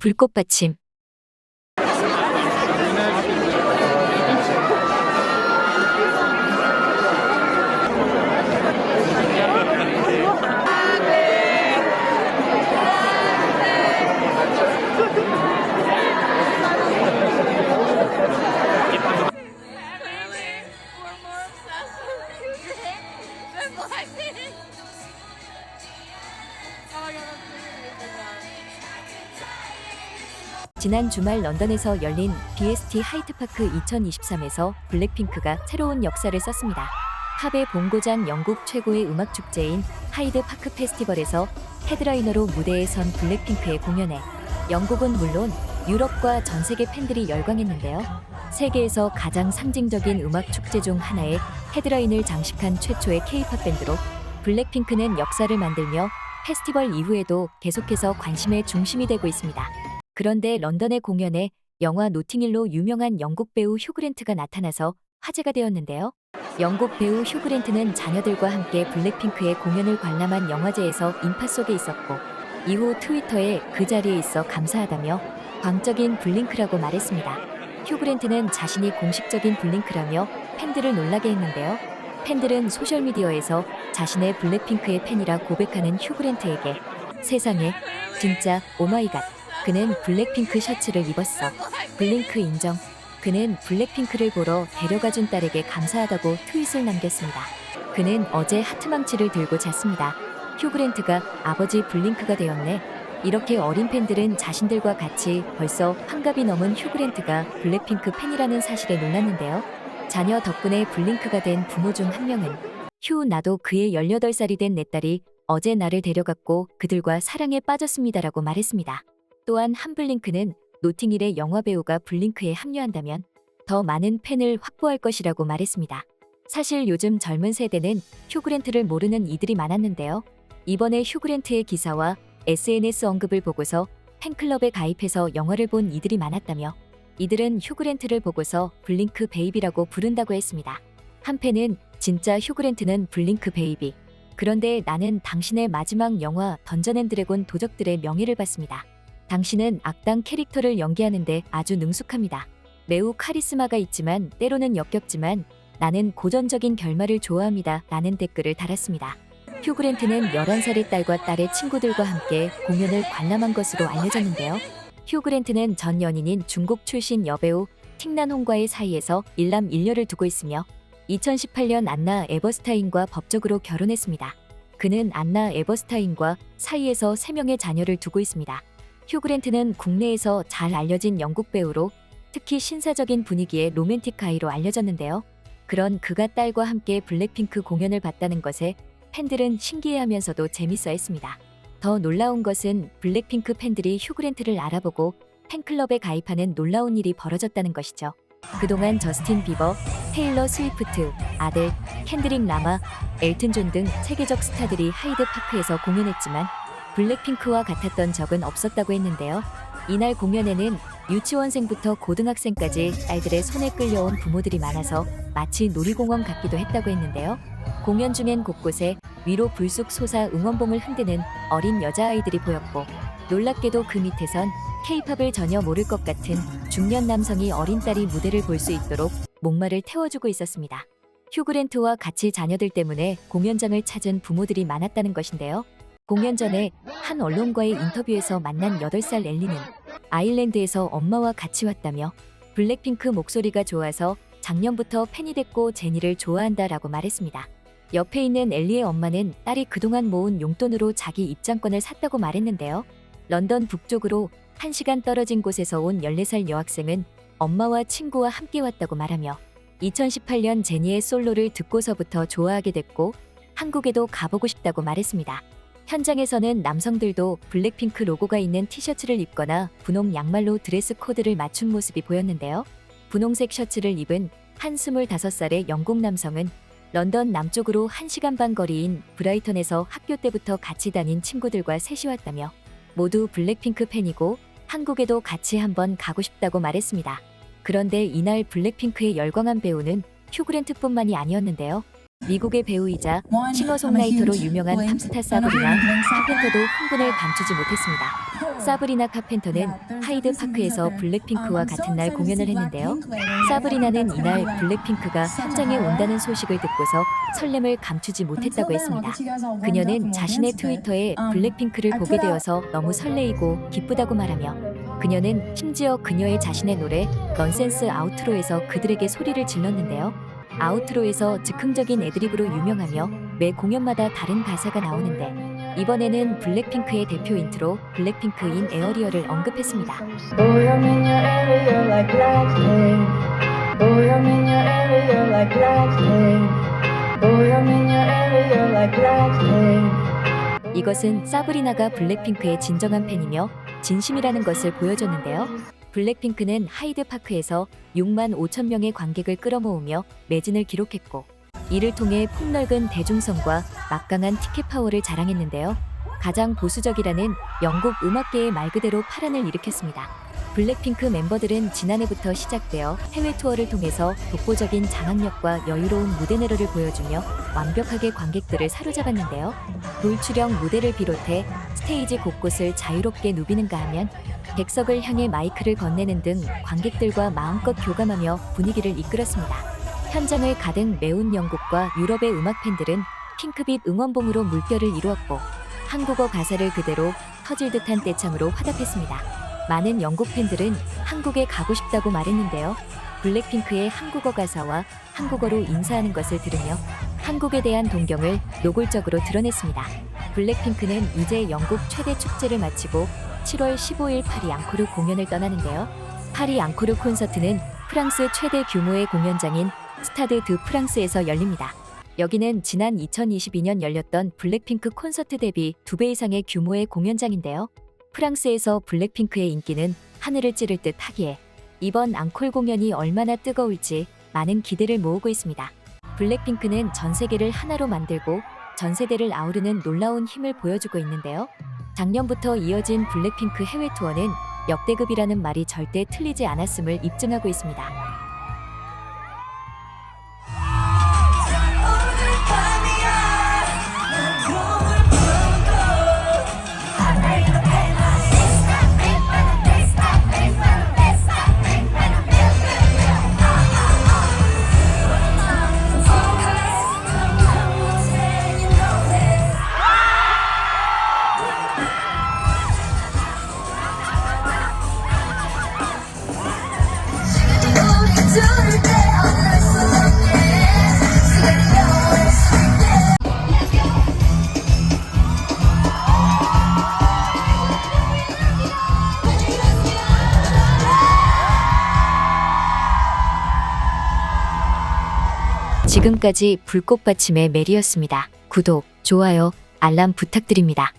불꽃 받침. 지난 주말 런던에서 열린 BST 하이트파크 2023에서 블랙핑크가 새로운 역사를 썼습니다. 팝의 본고장 영국 최고의 음악 축제인 하이드 파크 페스티벌에서 헤드라이너로 무대에 선 블랙핑크의 공연에 영국은 물론 유럽과 전 세계 팬들이 열광했는데요. 세계에서 가장 상징적인 음악 축제 중 하나의 헤드라인을 장식한 최초의 K-팝 밴드로 블랙핑크는 역사를 만들며 페스티벌 이후에도 계속해서 관심의 중심이 되고 있습니다. 그런데 런던의 공연에 영화 노팅힐로 유명한 영국 배우 휴그랜트가 나타나서 화제가 되었는데요. 영국 배우 휴그랜트는 자녀들과 함께 블랙핑크의 공연을 관람한 영화제에서 인파 속에 있었고 이후 트위터에 그 자리에 있어 감사하다며 광적인 블링크라고 말했습니다. 휴그랜트는 자신이 공식적인 블링크라며 팬들을 놀라게 했는데요. 팬들은 소셜미디어에서 자신의 블랙핑크의 팬이라 고백하는 휴그랜트에게 세상에 진짜 오마이갓 그는 블랙핑크 셔츠를 입었어. 블링크 인정. 그는 블랙핑크를 보러 데려가준 딸에게 감사하다고 트윗을 남겼습니다. 그는 어제 하트망치를 들고 잤습니다. 휴그랜트가 아버지 블링크가 되었네. 이렇게 어린 팬들은 자신들과 같이 벌써 환갑이 넘은 휴그랜트가 블랙핑크 팬이라는 사실에 놀랐는데요. 자녀 덕분에 블링크가 된 부모 중 한 명은 휴 나도 그의 18살이 된 내 딸이 어제 나를 데려갔고 그들과 사랑에 빠졌습니다라고 말했습니다. 또한 한블링크는 노팅힐의 영화 배우가 블링크에 합류한다면 더 많은 팬을 확보할 것이라고 말했습니다. 사실 요즘 젊은 세대는 휴그랜트를 모르는 이들이 많았는데요. 이번에 휴그랜트의 기사와 SNS 언급을 보고서 팬클럽에 가입해서 영화를 본 이들이 많았다며 이들은 휴그랜트를 보고서 블링크 베이비라고 부른다고 했습니다. 한 팬은 진짜 휴그랜트는 블링크 베이비. 그런데 나는 당신의 마지막 영화 던전 앤 드래곤 도적들의 명예를 받습니다. 당신은 악당 캐릭터를 연기하는데 아주 능숙합니다. 매우 카리스마가 있지만 때로는 역겹지만 나는 고전적인 결말을 좋아합니다. 라는 댓글을 달았습니다. 휴그랜트는 11살의 딸과 딸의 친구들과 함께 공연을 관람한 것으로 알려졌는데요. 휴그랜트는 전 연인인 중국 출신 여배우 틱난홍과의 사이에서 일남 일녀를 두고 있으며 2018년 안나 에버스타인과 법적으로 결혼했습니다. 그는 안나 에버스타인과 사이에서 3명의 자녀를 두고 있습니다. 휴그랜트는 국내에서 잘 알려진 영국 배우로 특히 신사적인 분위기의 로맨틱 가이로 알려졌는데요. 그런 그가 딸과 함께 블랙핑크 공연을 봤다는 것에 팬들은 신기해하면서도 재밌어 했습니다. 더 놀라운 것은 블랙핑크 팬들이 휴그랜트를 알아보고 팬클럽에 가입하는 놀라운 일이 벌어졌다는 것이죠. 그동안 저스틴 비버, 테일러 스위프트, 아델, 캔드릭 라마, 엘튼 존 등 세계적 스타들이 하이드 파크에서 공연했지만 블랙핑크와 같았던 적은 없었다고 했는데요. 이날 공연에는 유치원생부터 고등학생까지 딸들의 손에 끌려온 부모들이 많아서 마치 놀이공원 같기도 했다고 했는데요. 공연 중엔 곳곳에 위로 불쑥 솟아 응원봉을 흔드는 어린 여자아이들이 보였고 놀랍게도 그 밑에선 케이팝을 전혀 모를 것 같은 중년 남성이 어린 딸이 무대를 볼 수 있도록 목마를 태워주고 있었습니다. 휴그랜트와 같이 자녀들 때문에 공연장을 찾은 부모들이 많았다는 것인데요. 공연 전에 한 언론과의 인터뷰에서 만난 8살 엘리는 아일랜드에서 엄마와 같이 왔다며 블랙핑크 목소리가 좋아서 작년부터 팬이 됐고 제니를 좋아한다라고 말했습니다. 옆에 있는 엘리의 엄마는 딸이 그동안 모은 용돈으로 자기 입장권을 샀다고 말했는데요. 런던 북쪽으로 1시간 떨어진 곳에서 온 14살 여학생은 엄마와 친구와 함께 왔다고 말하며 2018년 제니의 솔로를 듣고서부터 좋아하게 됐고 한국에도 가보고 싶다고 말했습니다. 현장에서는 남성들도 블랙핑크 로고가 있는 티셔츠를 입거나 분홍 양말로 드레스 코드를 맞춘 모습이 보였는데요. 분홍색 셔츠를 입은 한 25살의 영국 남성은 런던 남쪽으로 1시간 반 거리인 브라이턴에서 학교 때부터 같이 다닌 친구들과 셋이 왔다며 모두 블랙핑크 팬이고 한국에도 같이 한번 가고 싶다고 말했습니다. 그런데 이날 블랙핑크의 열광한 배우는 휴그랜트뿐만이 아니었는데요. 미국의 배우이자 싱어송라이터로 유명한 팝스타 사브리나 카펜터도 흥분을 감추지 못했습니다. 사브리나 카펜터는 하이드 파크에서 블랙핑크와 같은 날 공연을 했는데요. 사브리나는 이날 블랙핑크가 현장에 온다는 소식을 듣고서 설렘을 감추지 못했다고 했습니다. 그녀는 자신의 트위터에 블랙핑크를 보게 되어서 너무 설레이고 기쁘다고 말하며 그녀는 심지어 그녀의 자신의 노래 넌센스 아우트로에서 그들에게 소리를 질렀는데요. 아우트로에서 즉흥적인 애드립으로 유명하며 매 공연마다 다른 가사가 나오는데 이번에는 블랙핑크의 대표 인트로 블랙핑크인 에어리어를 언급했습니다. 이것은 사브리나가 블랙핑크의 진정한 팬이며 진심이라는 것을 보여줬는데요. 블랙핑크는 하이드 파크에서 6만 5천 명의 관객을 끌어모으며 매진을 기록했고 이를 통해 폭넓은 대중성과 막강한 티켓 파워를 자랑했는데요. 가장 보수적이라는 영국 음악계의 말 그대로 파란을 일으켰습니다. 블랙핑크 멤버들은 지난해부터 시작되어 해외 투어를 통해서 독보적인 장악력과 여유로운 무대 내로를 보여주며 완벽하게 관객들을 사로잡았는데요. 돌출형 무대를 비롯해 스테이지 곳곳을 자유롭게 누비는가 하면 객석을 향해 마이크를 건네는 등 관객들과 마음껏 교감하며 분위기를 이끌었습니다. 현장을 가득 메운 영국과 유럽의 음악 팬들은 핑크빛 응원봉으로 물결을 이루었고 한국어 가사를 그대로 터질 듯한 떼창으로 화답했습니다. 많은 영국 팬들은 한국에 가고 싶다고 말했는데요. 블랙핑크의 한국어 가사와 한국어로 인사하는 것을 들으며 한국에 대한 동경을 노골적으로 드러냈습니다. 블랙핑크는 이제 영국 최대 축제를 마치고 7월 15일 파리 앙코르 공연을 떠나는데요. 파리 앙코르 콘서트는 프랑스 최대 규모의 공연장인 스타드 드 프랑스에서 열립니다. 여기는 지난 2022년 열렸던 블랙핑크 콘서트 대비 2배 이상의 규모의 공연장인데요. 프랑스에서 블랙핑크의 인기는 하늘을 찌를 듯 하기에 이번 앙콜 공연이 얼마나 뜨거울지 많은 기대를 모으고 있습니다. 블랙핑크는 전 세계를 하나로 만들고 전 세대를 아우르는 놀라운 힘을 보여주고 있는데요. 작년부터 이어진 블랙핑크 해외 투어는 역대급이라는 말이 절대 틀리지 않았음을 입증하고 있습니다. 지금까지 불꽃받침의 메리였습니다. 구독, 좋아요, 알람 부탁드립니다.